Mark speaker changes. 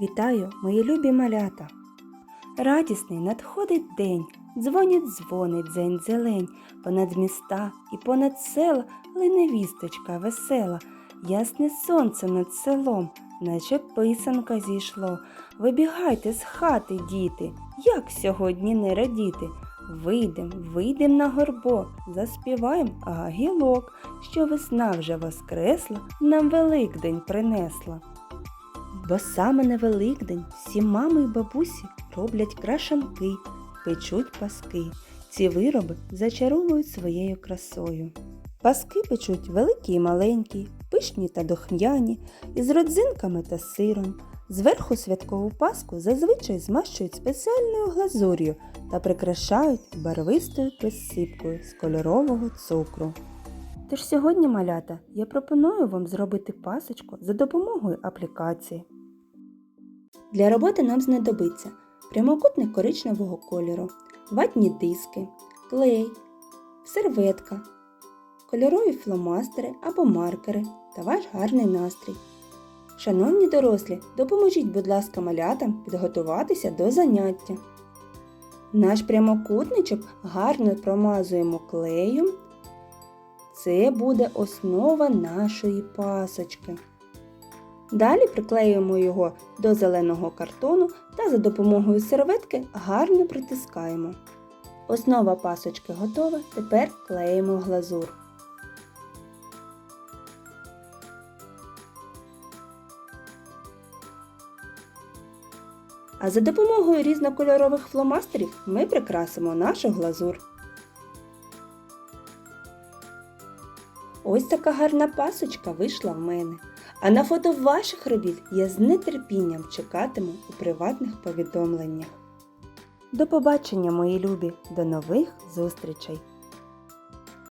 Speaker 1: Вітаю, мої любі малята! Радісний надходить день, дзвонить дзвонить дзень зелень, понад міста і понад села лине вісточка весела, ясне сонце над селом, наче писанка зійшло. Вибігайте з хати, діти, як сьогодні не радіти. Вийдем, вийдем на горбо, заспіваєм гагілок, що весна вже воскресла, нам Великдень принесла. Бо саме на Великдень всі мами й бабусі роблять крашанки, печуть паски. Ці вироби зачаровують своєю красою. Паски печуть великі й маленькі, пишні та дохм'яні, із родзинками та сиром. Зверху святкову паску зазвичай змащують спеціальною глазур'ю та прикрашають барвистою присипкою з кольорового цукру. Тож сьогодні, малята, я пропоную вам зробити пасочку за допомогою аплікації. Для роботи нам знадобиться прямокутник коричневого кольору, ватні диски, клей, серветка, кольорові фломастери або маркери та ваш гарний настрій. Шановні дорослі, допоможіть, будь ласка, малятам підготуватися до заняття. Наш прямокутничок гарно промазуємо клеєм. Це буде основа нашої пасочки. Далі приклеюємо його до зеленого картону та за допомогою серветки гарно притискаємо. Основа пасочки готова, тепер клеїмо глазур. А за допомогою різнокольорових фломастерів ми прикрасимо нашу глазур. Ось така гарна пасочка вийшла в мене. А на фото ваших робіт я з нетерпінням чекатиму у приватних повідомленнях. До побачення, мої любі, до нових зустрічей!